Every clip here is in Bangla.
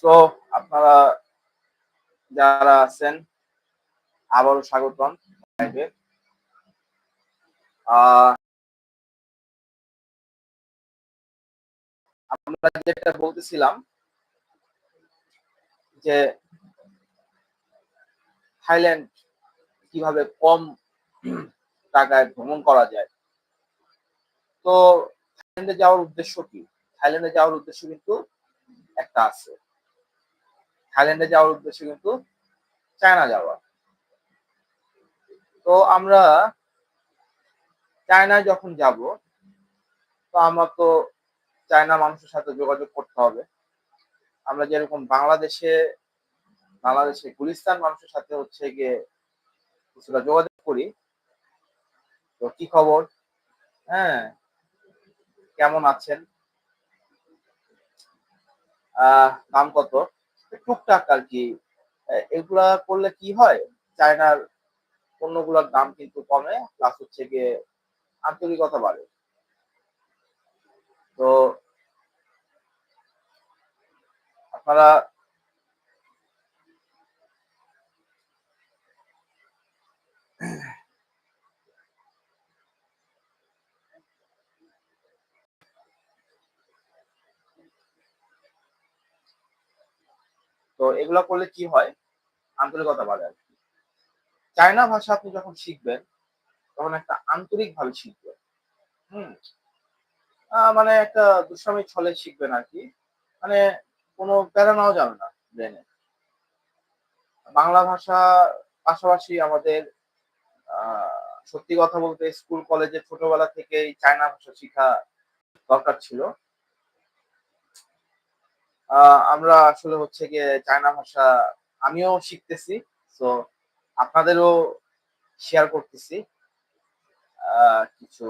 সো আপনারা যারা আছেন, আবারও স্বাগতম আমরা যেটা বলতেছিলাম যে থাইল্যান্ড কীভাবে কম টাকায় ভ্রমণ করা যায়। তো থাইল্যান্ডে যাওয়ার উদ্দেশ্য কি? থাইল্যান্ডে যাওয়ার উদ্দেশ্য কিন্তু একটা আছে। থাইল্যান্ডে যাওয়ার উদ্দেশ্য কিন্তু চায়না যাওয়া। তো আমরা চায়নায় যখন যাব, তো আমরা তো চায়না মানুষের সাথে যোগাযোগ করতে হবে। আমরা যেরকম বাংলাদেশে বাংলাদেশে গুলিস্তান মানুষের সাথে হচ্ছে গিয়ে কিছুটা যোগাযোগ করি। তো কি খবর? হ্যাঁ কেমন আছেন? আহ, দাম কত? টুকটাক আর কি এগুলা করলে কি হয়? চায়নার পণ্যগুলোর দাম কিন্তু কমে প্লাস হচ্ছে গিয়ে আন্তরিকতা বাড়ে। তো আপনারা তো এগুলা করলে কি হয়? আন্তরিকতা বাড়ে আর কি। চায়না ভাষা আপনি যখন শিখবেন, তখন একটা আন্তরিক ভাবে শিখবেন। হুম? মানে একটা দুষ্টামি ছলে শিখবেন আর কি। মানে কোনো প্যারা নাও যাবে না ব্রেনে। বাংলা ভাষা পাশাপাশি আমাদের সত্যি কথা বলতে স্কুল, কলেজে ছোটবেলা থেকেই চায়না ভাষা শেখা দরকার ছিল। আমরা আসলে হচ্ছে গিয়ে চায়না ভাষা আমিও শিখতেছি তো আপনাদেরও শেয়ার করতেছি কিছু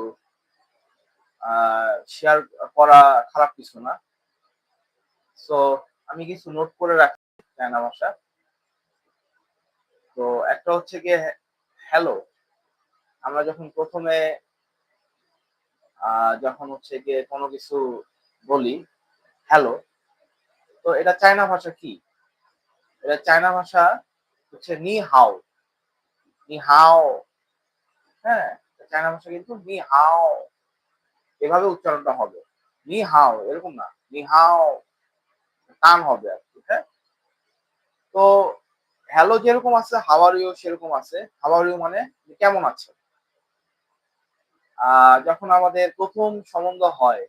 শেয়ার করা খারাপ কিছু না তো আমি কিছু নোট করে রাখি চায়না ভাষা। তো একটা হচ্ছে গিয়ে হ্যালো আমরা যখন প্রথমে যখন হচ্ছে গিয়ে কোনো কিছু বলি হ্যালো তো এটা চায়না ভাষা কি? এটা চায়না ভাষা হচ্ছে নি হাও। নি হাও। হ্যাঁ চায়না ভাষা কিন্তু নি হাও। এভাবে উচ্চারণটা হবে। নি হাও, এরকম না। নি হাও টান হবে আর কি হ্যাঁ? তো হ্যালো যেরকম আছে হাওয়ারিও সেরকম আছে। হাওয়ারিও মানে কেমন আছে? যখন আমাদের প্রথম সম্বন্ধ হয়,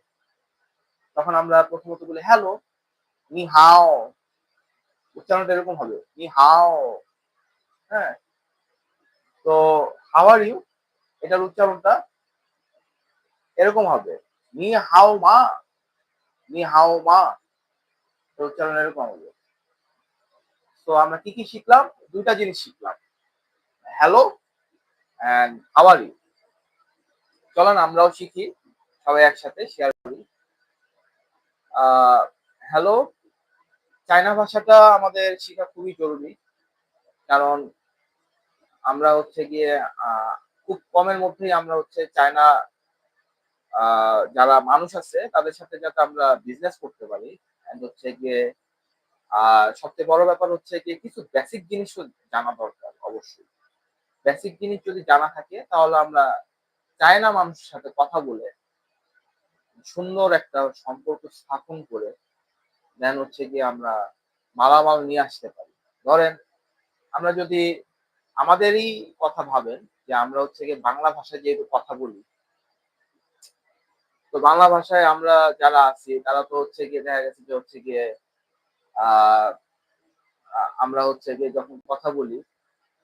তখন আমরা প্রথমত বলি হ্যালো নি হাও। উচ্চারণটা এরকম হবে, নি হাও। হ্যাঁ? তো হাওয়ার ইউ এটার উচ্চারণটা এরকম হবে, নি হাও মা, নি হাও মা। উচ্চারণ এরকম হবে। তো আমরা কি কি শিখলাম? দুইটা জিনিস শিখলাম। হ্যালো অ্যান্ড হাওয়ার ইউ চলেন আমরাও শিখি, সবাই একসাথে শেয়ার করি। হ্যালো চায়না ভাষাটা আমাদের শেখা খুবই জরুরি। কারণ আমরা হচ্ছে গিয়ে খুব কমের মধ্যেই আমরা হচ্ছে চায়না যারা মানুষ আছে, তাদের সাথে যাতে আমরা বিজনেস করতে পারি। হচ্ছে গিয়ে আর সবচেয়ে বড় ব্যাপার হচ্ছে গিয়ে কিছু বেসিক জিনিসও জানা দরকার, অবশ্যই। বেসিক জিনিস যদি জানা থাকে, তাহলে আমরা চায়না মানুষের সাথে কথা বলে, সুন্দর একটা সম্পর্ক স্থাপন করে দেন হচ্ছে গিয়ে আমরা মালামাল নিয়ে আসতে পারি। ধরেন, আমরা যদি আমাদেরই কথা ভাবেন যে আমরা হচ্ছে গিয়ে বাংলা ভাষায় যেহেতু কথা বলি, তো বাংলা ভাষায় আমরা যারা আছি, তারা তো হচ্ছে গিয়ে দেখা গেছে যে হচ্ছে গিয়ে আমরা হচ্ছে গিয়ে যখন কথা বলি,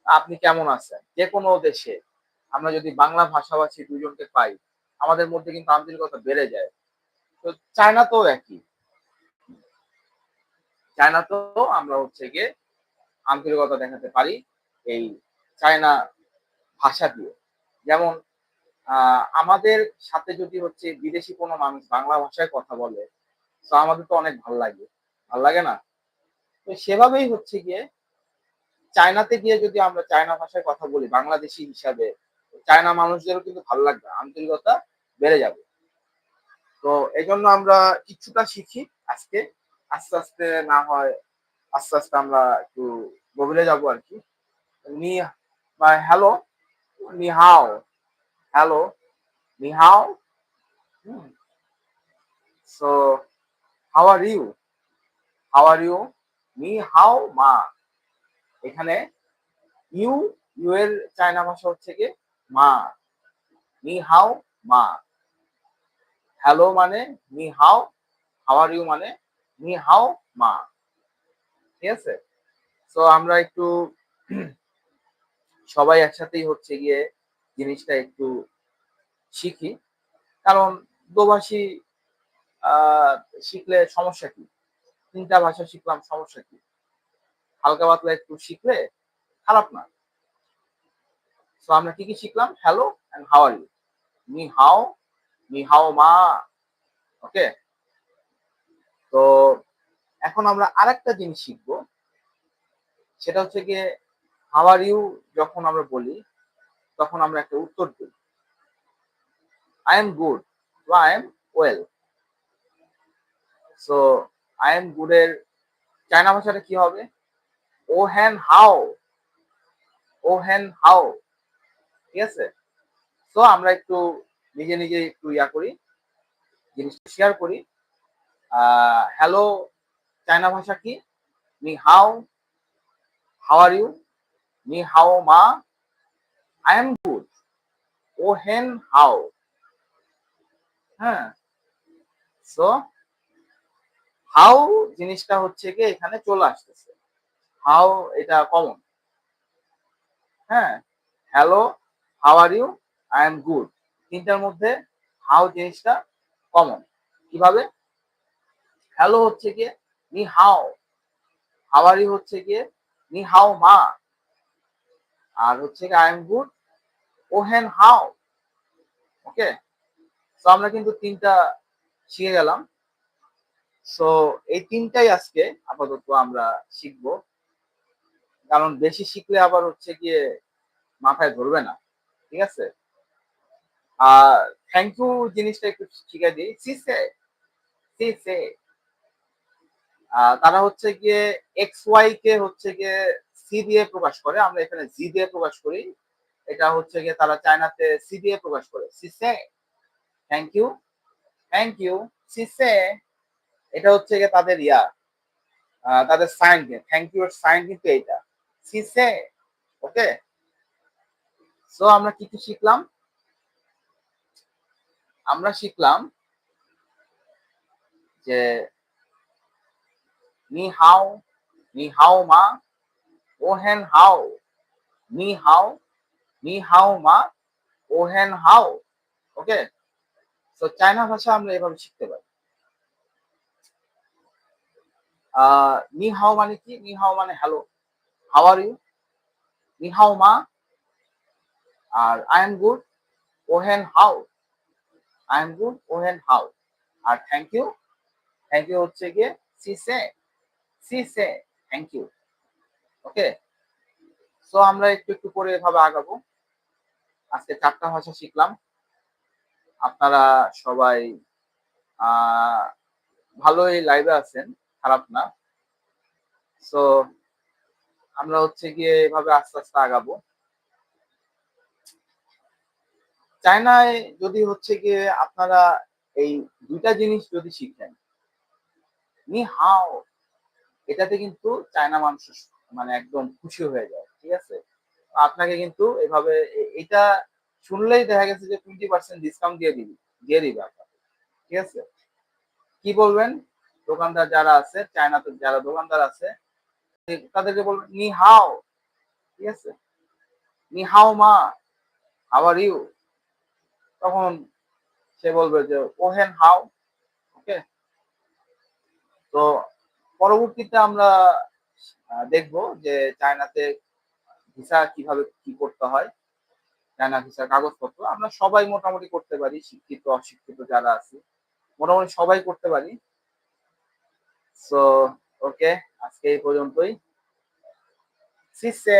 আপনি কেমন আছেন? যে কোনো দেশে আমরা যদি বাংলা ভাষাভাষী দুজনকে পাই, আমাদের মধ্যে কিন্তু আন্তরিকতা বেড়ে যায়। তো চায়না তো একই। চায়নাতেও আমরা হচ্ছে গিয়ে আন্তরিকতা দেখাতে পারি এই চায়না ভাষা দিয়ে। যেমন আমাদের সাথে যদি হচ্ছে বিদেশি কোনো মানুষ বাংলা ভাষায় কথা বলে, তো আমাদের তো অনেক ভালো লাগে। ভালো লাগে না? তো সেভাবেই হচ্ছে গিয়ে চায়নাতে গিয়ে যদি আমরা চায়না ভাষায় কথা বলি, বাংলাদেশি হিসাবে চায়না মানুষদেরও কিন্তু ভালো লাগবে, আন্তরিকতা বেড়ে যাবে। তো এই জন্য আমরা কিছুটা শিখি আজকে। আস্তে আস্তে না হয়, আস্তে আস্তে আমরা একটু গভীরে যাব আর কি। নি বা হ্যালো নি হাও, হ্যালো নি হাও so how are you how are you নি হাও, মা। এখানে ইউ ইউ এর চায়না ভাষা হচ্ছে কি, মা। নি হাও, মা। হ্যালো মানে নি হাও হাউ আর ইউ মানে নি হাও মা। ঠিক আছে? তো আমরা একটু সবাই একসাথেই হচ্ছে গিয়ে জিনিসটা একটু শিখি। কারণ দোভাষী শিখলে সমস্যা কি? তিনটা ভাষা শিখলাম, সমস্যা কি? হালকা পাতলা একটু শিখলে খারাপ না। তো আমরা কি কি শিখলাম? Hello and how are you নি হাও নি হাও মা। ওকে তো এখন আমরা আরেকটা জিনিস শিখব। সেটা হচ্ছে গিয়ে হাওয়ার ইউ যখন আমরা বলি, তখন আমরা একটা উত্তর দিই। আই এম গুড বা I am well so I am good এর চায়না ভাষাটা কি হবে? ও হ্যান হাও। ও হ্যান হাও। ঠিক আছে? তো আমরা একটু নিজে নিজে একটু ইয়া করি, জিনিসটা শেয়ার করি। হ্যালো চায়না ভাষা কি? নি হাও হাউ আর ইউ? নি হাও মা? I am good. ও হেন হাও। হ্যাঁ। সো হাউ জিনিসটা হচ্ছে কি, এখানে চলে আসতেছে। হাউ এটা কমন হ্যাঁ। Hello how are you? I am good. তিনটার মধ্যে হাউ জিনিসটা কমন কীভাবে? হ্যালো হচ্ছে গিয়ে নি হাও। ইউ হচ্ছে গিয়ে নি হাও মা। আর হচ্ছে আই এম গুড ও হ্যান হাও। ওকে? তো আমরা কিন্তু তিনটা শিখে গেলাম। সো এই তিনটাই আজকে আপাতত আমরা শিখব। কারণ বেশি শিখলে আবার হচ্ছে গিয়ে মাথায় ধরবে না। ঠিক আছে? আর থ্যাংক ইউ জিনিসটা একটু শিখে দিই। সিসে সিসে তারা হচ্ছে গিয়ে এক্স ওয়াই কে হচ্ছে গিয়ে সি দিয়ে প্রকাশ করে। আমরা এখানে জি দিয়ে প্রকাশ করি। এটা হচ্ছে গিয়ে তারা চায়নাতে সি দিয়ে প্রকাশ করে। সিসে থ্যাংক ইউ থ্যাংক ইউ সিসে এটা হচ্ছে গিয়ে তাদের ইয়া তাদের সাইন থ্যাংক ইউ সাইন কিন্তু এইটা। সিসে ওকে? সো আমরা কি কি শিখলাম? আমরা শিখলাম যে নি হাও নি হাও মা ও হেন হাও নি হাও নি হাও মা ও হেন হাও ওকে তো চায়না ভাষা আমরা এভাবে শিখতে পারি নি হাও মানে কি নি হাও মানে হ্যালো হাউ আর ইউ নি হাও মা আর আই এম গুড ওহেন হাউ আই এম গুড ওহেন হাউ আর থ্যাংক ইউ থ্যাংক ইউ হচ্ছে গিয়ে সি সে সি সে, থ্যাংক ইউ। ওকে? সো আমরা একটু একটু করে এভাবে আগাবো। আজকে চারটা ভাষা শিখলাম। আপনারা সবাই ভালোই লাইভে আছেন, খারাপ না। সো আমরা হচ্ছে গিয়ে এভাবে আস্তে আস্তে আগাবো। চায়নায় যদি হচ্ছে গিয়ে আপনারা এই দুইটা জিনিস যদি শিখেন, নি হাও এটাতে কিন্তু চায়না মানুষ মানে একদম খুশি হয়ে যায়, ঠিক আছে? আপনাকে কিন্তু এভাবে এটা শুনলেই দেখা গেছে যে টোয়েন্টি পার্সেন্ট ডিসকাউন্ট দিয়ে দিবি, দিয়ে দিবে আপনাকে, ঠিক আছে? কি বলবেন? দোকানদার যারা আছে চায়নাতে যারা দোকানদার আছে, তাদেরকে বলবেন, নি হাও ঠিক আছে? নি হাও মা আবার ইউ তখন সে বলবে যে, ওহেন হাও ওকে? তো পরবর্তীতে আমরা দেখব যে চায়নাতে ভিসা কীভাবে কি করতে হয়। চায়না ভিসার কাগজপত্র আমরা সবাই মোটামুটি করতে পারি, শিক্ষিত, অশিক্ষিত যারা আছে, মোটামুটি সবাই করতে পারি। সো ওকে আজকে এই পর্যন্তই। সিসে